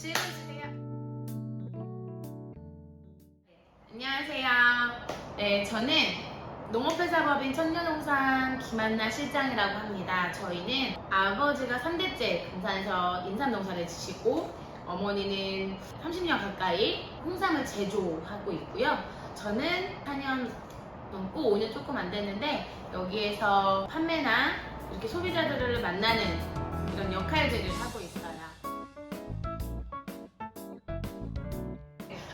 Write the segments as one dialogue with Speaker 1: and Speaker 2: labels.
Speaker 1: 질문 주세요. 안녕하세요. 네, 저는 농업회사법인 청년농산 김한나 실장이라고 합니다. 저희는 아버지가 3대째 금산에서 인삼농사를 지시고 어머니는 30년 가까이 홍삼을 제조하고 있고요. 저는 4년 넘고 5년 조금 안 됐는데 여기에서 판매나 이렇게 소비자들을 만나는 이런 역할들을 하고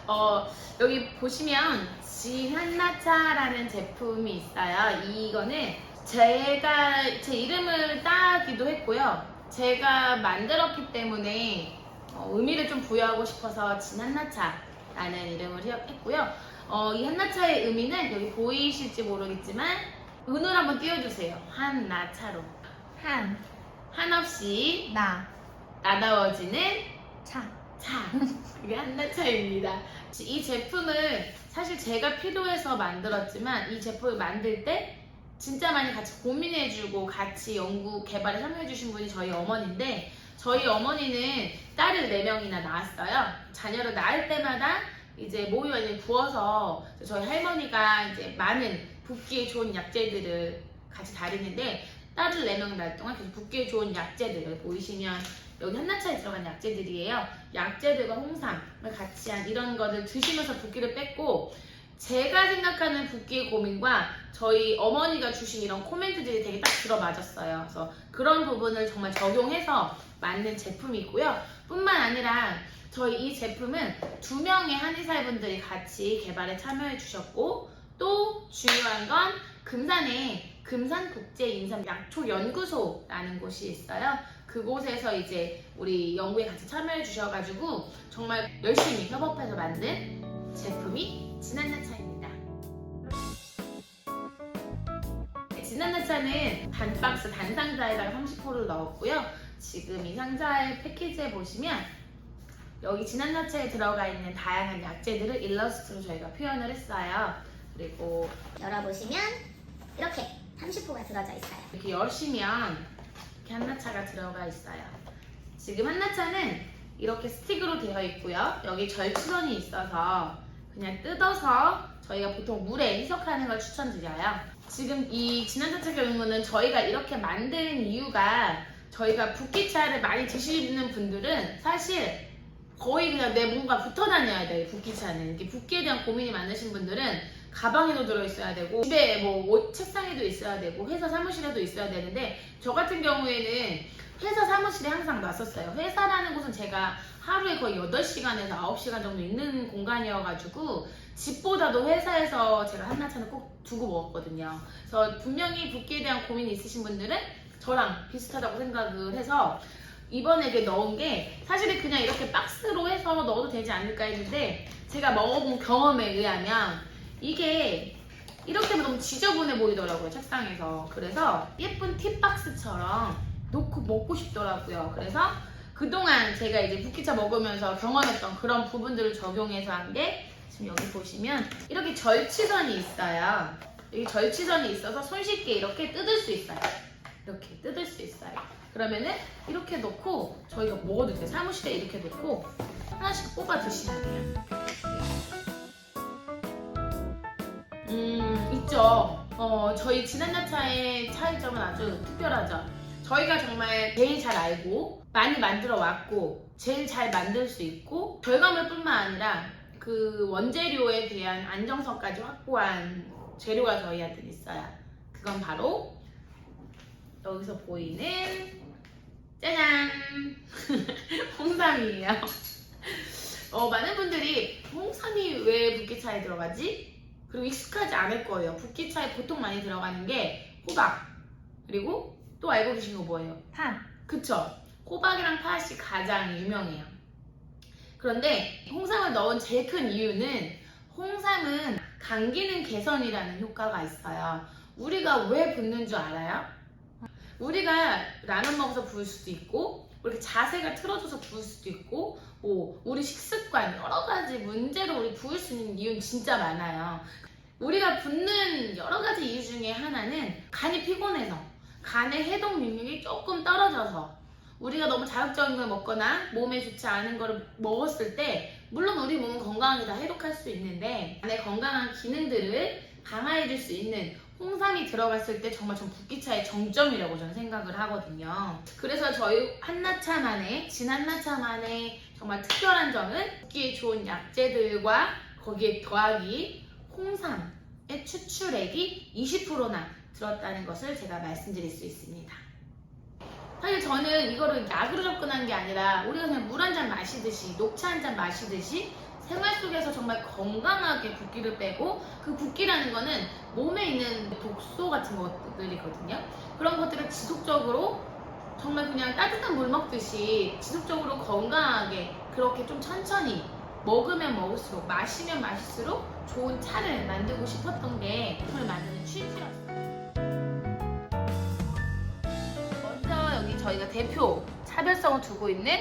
Speaker 1: 어, 여기 보시면 진한나차라는 제품이 있어요. 이거는 제가 제 이름을 따기도 했고요. 제가 만들었기 때문에 어, 의미를 좀 부여하고 싶어서 진한나차라는 이름을 했고요. 어, 이 한나차의 의미는 여기 보이실지 모르겠지만 은을 한번 띄워주세요. 한나차로
Speaker 2: 한,
Speaker 1: 한없이
Speaker 2: 나,
Speaker 1: 나다워지는
Speaker 2: 차.
Speaker 1: 차. 그게 한나차입니다. 이 제품을 사실 제가 필요해서 만들었지만 이 제품을 만들 때 진짜 많이 같이 고민해주고 같이 연구 개발에 참여해주신 분이 저희 어머니인데 저희 어머니는 딸을 4명이나 낳았어요. 자녀를 낳을 때마다 이제 모유 아니 구워서 저희 할머니가 이제 많은 붓기에 좋은 약재들을 같이 다리는데 딸을 4명 낳을 동안 계속 붓기에 좋은 약재들을 보이시면 여기 한나차에 들어간 약재들이에요. 약재들과 홍삼을 같이 한 이런 거를 드시면서 붓기를 뺐고 제가 생각하는 붓기의 고민과 저희 어머니가 주신 이런 코멘트들이 되게 딱 들어맞았어요. 그래서 그런 부분을 정말 적용해서 만든 제품이고요. 뿐만 아니라 저희 이 제품은 두 명의 한의사분들이 같이 개발에 참여해 주셨고 또 중요한 건 금산에 금산국제인삼약초연구소라는 곳이 있어요. 그곳에서 이제 우리 연구에 같이 참여해 주셔가지고 정말 열심히 협업해서 만든 제품이 진한나차입니다. 진한나차는 단박스 단상자에다가 30호를 넣었고요. 지금 이 상자의 패키지에 보시면 여기 진한나차에 들어가 있는 다양한 약재들을 일러스트로 저희가 표현을 했어요. 그리고
Speaker 2: 열어보시면 이렇게 30호가 들어져 있어요.
Speaker 1: 이렇게 여시면 이렇게 한나차가 들어가 있어요. 지금 한나차는 이렇게 스틱으로 되어 있고요. 여기 절취선이 있어서 그냥 뜯어서 저희가 보통 물에 희석하는 걸 추천드려요. 지금 이 진한자차 경우는 저희가 이렇게 만든 이유가 저희가 붓기차를 많이 드시는 분들은 사실 거의 그냥 내 뭔가 붙어 다녀야 돼요. 붓기차는. 붓기에 대한 고민이 많으신 분들은 가방에도 들어있어야 되고 집에 뭐 옷 책상에도 있어야 되고 회사 사무실에도 있어야 되는데 저 같은 경우에는 회사 사무실에 항상 놨었어요. 회사라는 곳은 제가 하루에 거의 8시간에서 9시간 정도 있는 공간이어가지고 집보다도 회사에서 제가 한나차는 꼭 두고 먹었거든요. 그래서 분명히 붓기에 대한 고민이 있으신 분들은 저랑 비슷하다고 생각을 해서 이번에 이렇게 넣은 게 사실은 그냥 이렇게 박스로 해서 넣어도 되지 않을까 했는데 제가 먹어본 경험에 의하면 이게 이렇게 하면 너무 지저분해 보이더라고요 책상에서. 그래서 예쁜 팁박스처럼 놓고 먹고 싶더라고요. 그래서 그동안 제가 이제 붓기차 먹으면서 경험했던 그런 부분들을 적용해서 한 게 지금 여기 보시면 이렇게 절취선이 있어요. 여기 절취선이 있어서 손쉽게 이렇게 뜯을 수 있어요. 이렇게 뜯을 수 있어요. 그러면은 이렇게 놓고 저희가 먹어도 돼요. 사무실에 이렇게 놓고 하나씩 뽑아 드시면 돼요 음, 있죠. 어, 저희 진한야차의 차이점은 아주 특별하죠. 저희가 정말 제일 잘 알고 많이 만들어 왔고 제일 잘 만들 수 있고 결과물뿐만 아니라 그 원재료에 대한 안정성까지 확보한 재료가 저희한테 있어요. 그건 바로 여기서 보이는 짜잔 홍삼이에요. 어, 많은 분들이 홍삼이 왜 붓기차에 들어가지? 그리고 익숙하지 않을 거예요. 붓기차에 보통 많이 들어가는 게 호박 그리고 또 알고 계신 거 뭐예요?
Speaker 2: 판.
Speaker 1: 그쵸? 호박이랑 팥이 가장 유명해요. 그런데 홍삼을 넣은 제일 큰 이유는 홍삼은 감기능 개선이라는 효과가 있어요. 우리가 왜 붓는 줄 알아요? 우리가 라면 먹어서 부을 수도 있고 이렇게 자세가 틀어져서 부을 수도 있고 뭐 우리 식습관 여러 가지 문제로 우리 부을 수 있는 이유는 진짜 많아요. 우리가 붓는 여러 가지 이유 중에 하나는 간이 피곤해서 간의 해독 능력이 조금 떨어져서 우리가 너무 자극적인 걸 먹거나 몸에 좋지 않은 거를 먹었을 때 물론 우리 몸은 건강하게 다 해독할 수 있는데 안에 건강한 기능들을 강화해 줄 수 있는 홍삼이 들어갔을 때 정말 전 붓기차의 정점이라고 저는 생각을 하거든요. 그래서 저희 한나차만의 진 한나차만의 정말 특별한 점은 붓기에 좋은 약재들과 거기에 더하기 홍삼의 추출액이 20%나 들었다는 것을 제가 말씀드릴 수 있습니다. 사실 저는 이거를 약으로 접근한 게 아니라 우리가 그냥 물 한 잔 마시듯이 녹차 한 잔 마시듯이 생활 속에서 정말 건강하게 붓기를 빼고 그 붓기라는 거는 몸에 있는 독소 같은 것들이거든요. 그런 것들을 지속적으로 정말 그냥 따뜻한 물 먹듯이 지속적으로 건강하게 그렇게 좀 천천히 먹으면 먹을수록 마시면 마실수록 좋은 차를 만들고 싶었던 게 정말 만드는 취지였어요. 먼저 여기 저희가 대표 차별성을 두고 있는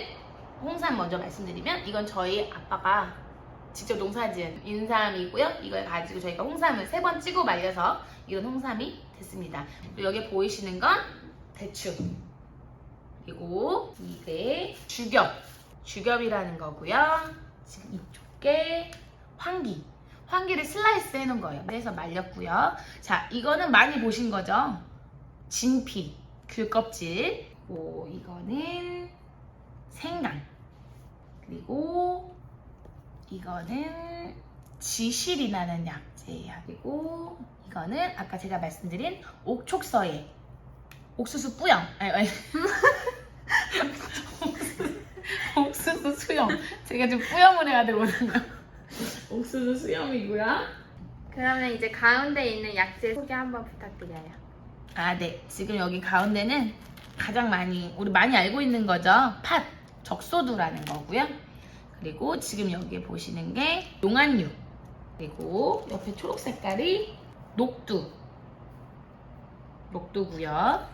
Speaker 1: 홍삼 먼저 말씀드리면 이건 저희 아빠가 직접 농사지은 인삼이고요. 이걸 가지고 저희가 홍삼을 세 번 찌고 말려서 이런 홍삼이 됐습니다. 그리고 여기 보이시는 건 대추. 그리고 이게 주겹. 주겹이라는 거고요. 지금 이쪽에 황기. 황기를 슬라이스 해놓은 거예요. 그래서 말렸고요. 자, 이거는 많이 보신 거죠? 진피, 귤껍질. 그리고 이거는 생강. 그리고 이거는 지실이라는 약재예요. 그리고 이거는 아까 제가 말씀드린 옥촉서예 옥수수 뿌영. 아니, 아니. 옥수수, 옥수수 수염. 제가 지금 뿌염을 해야 되거든요. 옥수수 수염이고요.
Speaker 3: 그러면 이제 가운데 있는 약재 소개 한번 부탁드려요.
Speaker 1: 아, 네. 지금 여기 가운데는 가장 많이, 우리 많이 알고 있는 거죠. 팥, 적소두라는 거고요. 그리고 지금 여기 보시는 게 용안류. 그리고 옆에 초록 색깔이 녹두. 녹두고요.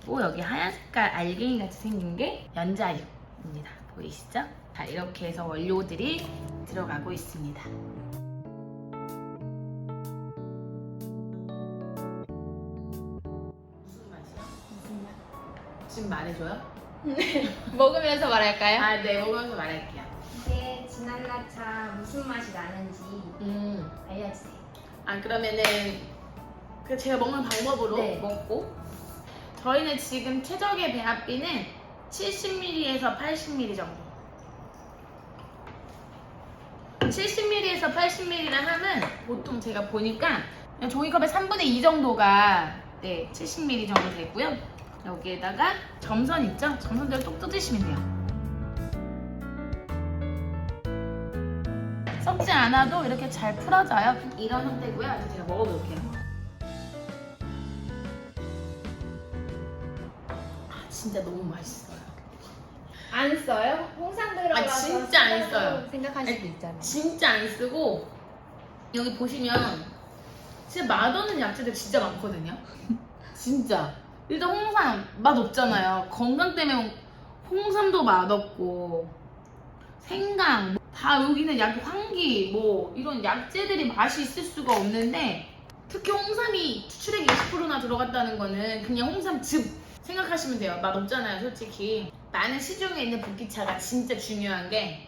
Speaker 1: 그리고 여기 하얀 색깔 알갱이 같이 생긴 게 연자유입니다. 보이시죠? 자, 이렇게 해서 원료들이 들어가고 있습니다. 무슨 맛이야? 지금 말해줘요?
Speaker 3: 먹으면서 말할까요?
Speaker 1: 아, 네, 먹으면서 말할게요.
Speaker 2: 진한라차 무슨 맛이 나는지
Speaker 1: 음,
Speaker 2: 알려주세요.
Speaker 1: 아 그러면은 그 제가 먹는 방법으로
Speaker 2: 네.
Speaker 1: 먹고 저희는 지금 최적의 배합비는 70ml에서 80ml 정도. 70ml에서 80ml라 하면 보통 제가 보니까 그냥 종이컵의 3분의 2 정도가 네 70ml 정도 되고요. 여기에다가 점선 있죠? 점선대로 똑 뜯으시면 돼요. 썩지 않아도 이렇게 잘 풀어져요. 이런 형태고요. 이제 제가 먹어볼게요. 아 진짜 너무 맛있어요.
Speaker 3: 안 써요? 홍삼 들어가서
Speaker 1: 아, 진짜 안 써요.
Speaker 3: 생각할 수도 있잖아요.
Speaker 1: 진짜 안 쓰고 여기 보시면 진짜 맛없는 약재들 진짜 많거든요. 진짜. 일단 홍삼 맛 없잖아요. 건강 때문에 홍삼도 맛없고 생강 다 여기는 약 황기 뭐 이런 약재들이 맛이 있을 수가 없는데 특히 홍삼이 추출액이 20%나 들어갔다는 거는 그냥 홍삼 즙 생각하시면 돼요. 맛 없잖아요, 솔직히. 많은 시중에 있는 붓기차가 진짜 중요한 게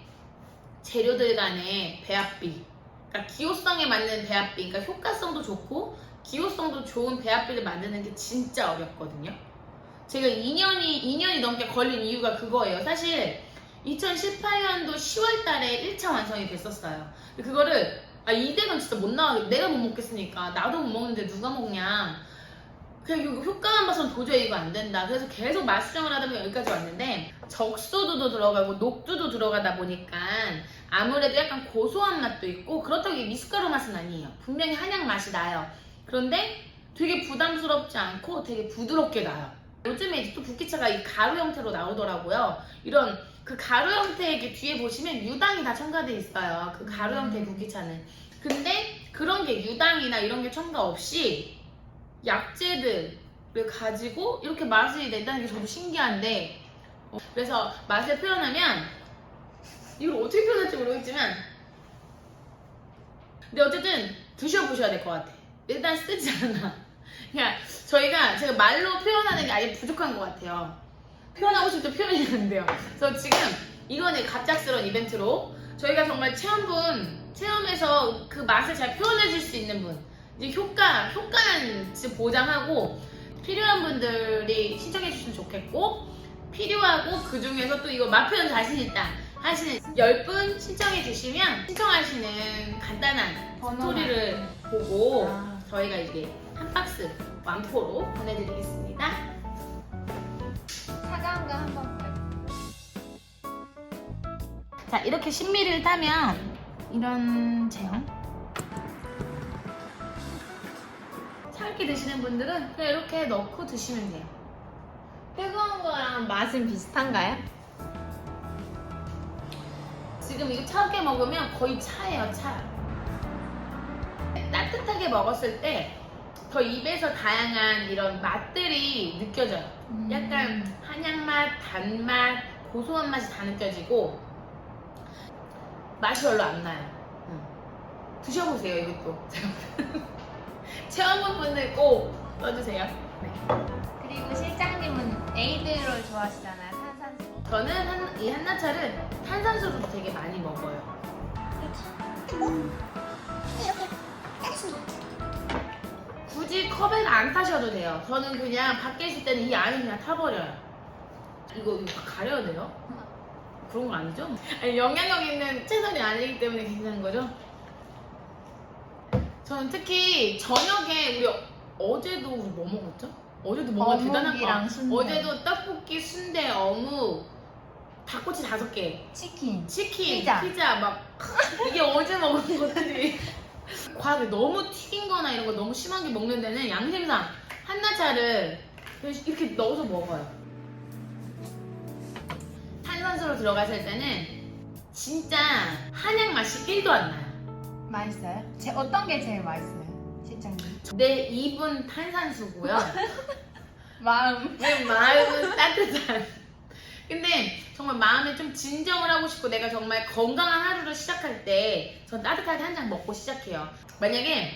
Speaker 1: 재료들 간의 배합비. 그러니까 기호성에 맞는 배합비. 그러니까 효과성도 좋고 기호성도 좋은 배합비를 만드는 게 진짜 어렵거든요. 제가 2년이 2년이 넘게 걸린 이유가 그거예요. 사실 2018년도 10월 달에 1차 완성이 됐었어요. 그거를 아 이대로는 진짜 못 나가겠 내가 못 먹겠으니까 나도 못 먹는데 누가 먹냐. 그냥 효과만 봐서는 도저히 이거 안 된다. 그래서 계속 맛 수정을 하다 보니 여기까지 왔는데 적소두도 들어가고 녹두도 들어가다 보니까 아무래도 약간 고소한 맛도 있고 그렇다고 이게 미숫가루 맛은 아니에요. 분명히 한약 맛이 나요. 그런데 되게 부담스럽지 않고 되게 부드럽게 나요. 요즘에 또 붓기차가 이 가루 형태로 나오더라고요. 이런 그 가루 형태의 게 뒤에 보시면 유당이 다 첨가돼 있어요. 그 가루 형태의 붓기차는. 근데 그런 게 유당이나 이런 게 첨가 없이 약재들을 가지고 이렇게 맛이 낸다는 게 저도 신기한데 어, 그래서 맛을 표현하면 이걸 어떻게 표현할지 모르겠지만 근데 어쨌든 드셔보셔야 될 것 같아. 일단 쓰지 않아. 그냥 저희가 제가 말로 표현하는 게 아직 부족한 것 같아요. 표현하고 싶도 표현이 안 돼요. 그래서 지금 이거는 갑작스러운 이벤트로 저희가 정말 체험분 체험해서 그 맛을 잘 표현해 줄 수 있는 분 이제 효과 효과는 진짜 보장하고 필요한 분들이 신청해 주시면 좋겠고 필요하고 그 중에서 또 이거 맛 표현 자신 있다 하시는 10분 신청해 주시면 신청하시는 간단한 스토리를 보고
Speaker 3: 아.
Speaker 1: 저희가 이게 한 박스 완포로 보내드리겠습니다. 자 이렇게 신미를 따면 이런 제형 차갑게 드시는 분들은 그냥 이렇게 넣고 드시면 돼요.
Speaker 3: 뜨거운 거랑 맛은 비슷한가요?
Speaker 1: 지금 이거 차갑게 먹으면 거의 차예요, 차. 따뜻하게 먹었을 때 더 입에서 다양한 이런 맛들이 느껴져요.
Speaker 3: 음.
Speaker 1: 약간 한약맛, 단맛, 고소한 맛이 다 느껴지고 맛이 별로 안 나요. 응. 드셔보세요, 이것도. 체험한 분들 꼭 써주세요. 네.
Speaker 3: 그리고 실장님은 에이드를 좋아하시잖아요. 탄산수.
Speaker 1: 저는 한, 이 한나차를 탄산수로 되게 많이 먹어요. 굳이 컵에 안 타셔도 돼요. 저는 그냥 밖에 있을 때는 이 안에 그냥 타버려요. 이거, 이거 가려야 돼요? 그런 거 아니죠? 아니, 영향력 있는 채널이 아니기 때문에 괜찮은 거죠? 저는 특히 저녁에 우리 어제도 우리 뭐 먹었죠? 어제도 뭔가 대단한 거.
Speaker 3: 어묵이랑 순대.
Speaker 1: 어제도 떡볶이, 순대, 어묵, 닭꼬치 다섯 개,
Speaker 3: 치킨.
Speaker 1: 치킨,
Speaker 3: 피자.
Speaker 1: 피자, 막 이게 어제 먹은 것들이 과하게 너무 튀긴 거나 이런 거 너무 심하게 먹는 데는 양심상 한나차를 이렇게 넣어서 먹어요. 탄산수로 들어갔을 때는 진짜 한약 맛이 1도 안 나요.
Speaker 3: 맛있어요? 제 어떤 게 제일 맛있어요? 실장님.
Speaker 1: 내 입은 탄산수고요.
Speaker 3: 마음.
Speaker 1: 내 마음은 따뜻한. 근데 정말 마음에 좀 진정을 하고 싶고 내가 정말 건강한 하루를 시작할 때 전 따뜻하게 한 잔 먹고 시작해요. 만약에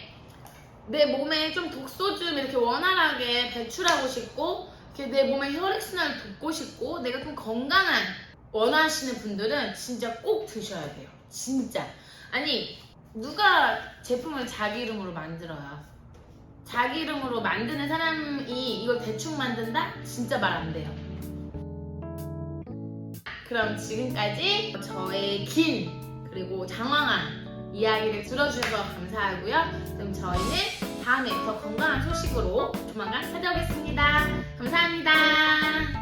Speaker 1: 내 몸에 좀 독소 좀 이렇게 원활하게 배출하고 싶고 이렇게 내 몸의 혈액순환을 돕고 싶고 내가 좀 건강한 원하시는 분들은 진짜 꼭 드셔야 돼요. 진짜. 아니 누가 제품을 자기 이름으로 만들어요? 자기 이름으로 만드는 사람이 이걸 대충 만든다? 진짜 말 안 돼요. 그럼 지금까지 저의 긴 그리고 장황한 이야기를 들어주셔서 감사하고요. 그럼 저희는 다음에 더 건강한 소식으로 조만간 찾아오겠습니다. 감사합니다.